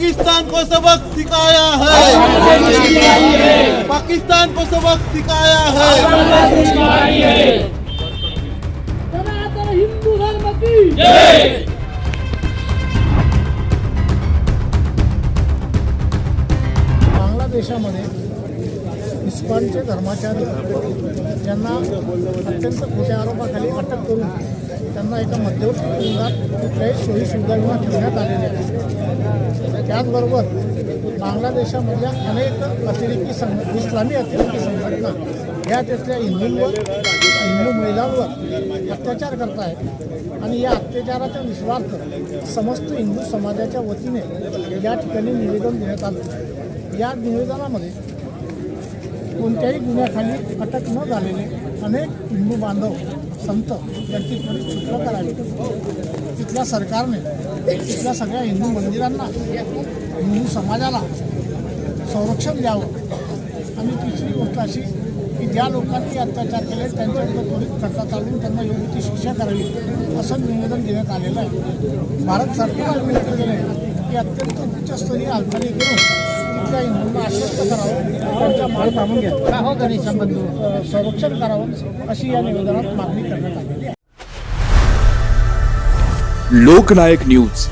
पाकिस्तान को सबक सिखाया है। पाकिस्तान को सबक सिखाया है। हिंदू धर्म की बांगलादेशामध्ये इस्कॉनचे धर्माचार्य ज्यांना अत्यंत खोट्या आरोपाखाली अटक करून त्यांना एका मध्यवर्ती तुरुंगात काही सोयी सुविधांना ठेवण्यात आलेल्या आहे त्याचबरोबर बांगलादेशामधल्या अनेक अतिरेकी संघ इस्लामी अतिरेकी संघटना या तिथल्या हिंदूंवर हिंदू महिलांवर अत्याचार करत आहेत आणि या अत्याचाराचा निस्वार्थ समस्त हिंदू समाजाच्या वतीने या ठिकाणी निवेदन देण्यात आलं. या निवेदनामध्ये कोणत्याही गुन्ह्याखाली अटक न झालेले अनेक हिंदू बांधव संत यांची त्वरित चित्र करावी. तिथल्या सरकारने तिथल्या सगळ्या हिंदू मंदिरांना हिंदू समाजाला संरक्षण द्यावं. आणि तिसरी गोष्ट अशी की ज्या लोकांनी अत्याचार केले त्यांच्याकडे त्वरित खटला चालवून त्यांना योग्य ती शिक्षा करावी असं निवेदन देण्यात आलेलं आहे. भारत सरकारला विनंती केलं आहे. की अत्यंत उच्चस्तरीय हालचाली करून हिंदूंना आश्वस्त करावं त्यांच्या माल थांबून घ्या संरक्षण करावं अशी या निवेदनात मागणी करण्यात आलेली आहे लोकनायक न्यूज.